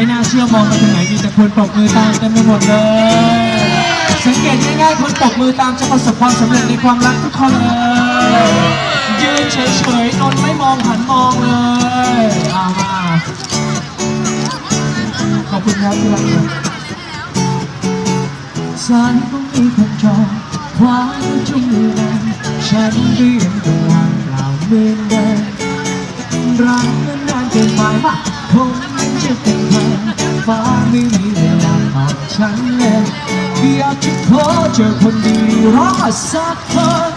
ไม่น่าเชื่อมองไปถึงไหนมีแต่คนปรบมือตามเต็มไปหมดเลย สังเกตง่ายๆคนปรบมือตามจะประสบความสำเร็จในความรักทุกคนเลยยืนเฉยๆนนไม่มองหันมองเลยเอามาขอบคุณครับที่รักครับสายของมีคนจองควาจุ่มแรงฉันเรียนตัววางเปล่าเหมือนเดิมรักมันนานเกินไปว่าคง ฟ้าไม่มีเวลาตอบฉันเลยอยากจะขอเจอคนดีรอสักคน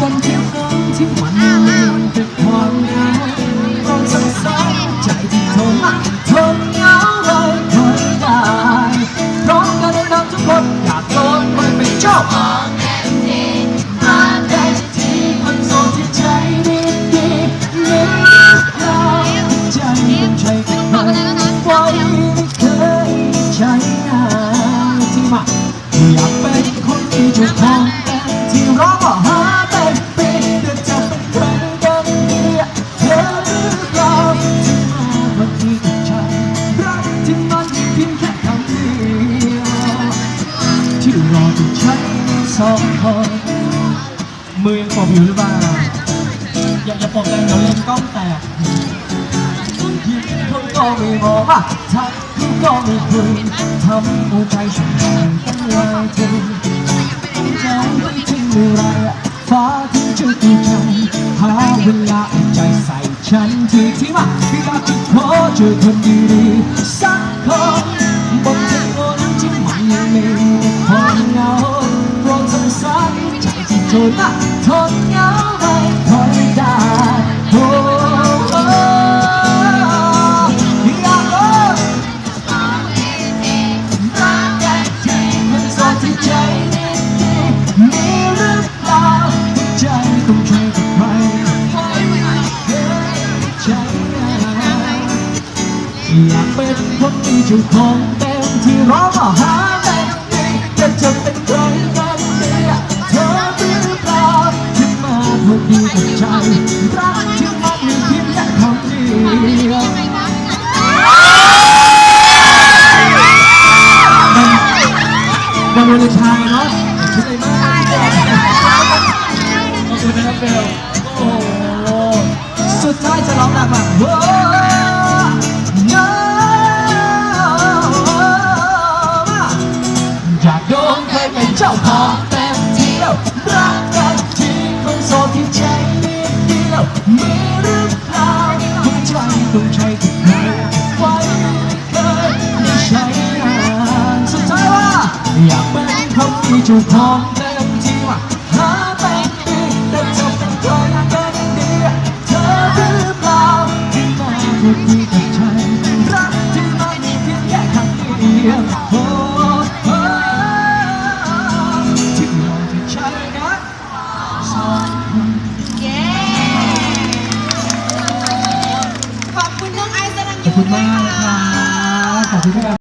บนเที่ยวนั้นที่มันมีแต่ความเหงาก็สั่งสอนใจที่ทนทนเหงาไว้คอยได้พร้อมกันดังทุกคนอยากโดนมันเป็นเจ้ามาได้ที่คนโสดที่ใจดีดีๆลืมเราใจเป็นใจ จ้าของแต่ที่รองว่าหาเป็นปีแต่จะเป็นใครกันดีเธอหรือเปล่าที่มาวันนี้กับใจรักที่มันเพียงแค่คำเดียวที่รอจะใช้สองคนมือยังปบอยู่หรือเปล่าอย่าอย่าปบแรงเดี๋ยวเลนกล้องแตกยิ้มเขาก็ไม่บอกอะทักเขาก็ไม่คุยทำหัวใจฉันแห้งตั้งหลาย ทีจะไปถึงเมื่ไรฟ้าถึงจะดีใจหาเวลาใจใส่ฉันทีที่มาอยากจะขอเจอคนดีๆสักคนบนถนนที่มันยังมีความเหงาโปรดสงสารใจที่ทนอะทน อยากเป็นคนที่เจ้าของเต็มที่ร้องว่าหาไม่ดีจะจะเป็นใครกันดีเธอมีหรือเปล่าที่มาพอดีกับใจรักที่มันมีเพียงแค่คำเดียววันวาเลนไทน์เนาะคิดอะไรมากขอบคุณนะครับเบลโอ้สุดท้ายจะร้องหนักมาก มีหรือเปล่าหัวใจต้องใช้กับใครไว้เคยไม่ใช่งานสุดท้ายว่า อยากเป็นคนที่เจ้าของเต็มที่ว่าหาเป็นดีแต่จะเป็นใครกันดีเธอหรือเปล่าที่มาพูดดี ขอบคุณมากค่ะขอบคุณทุก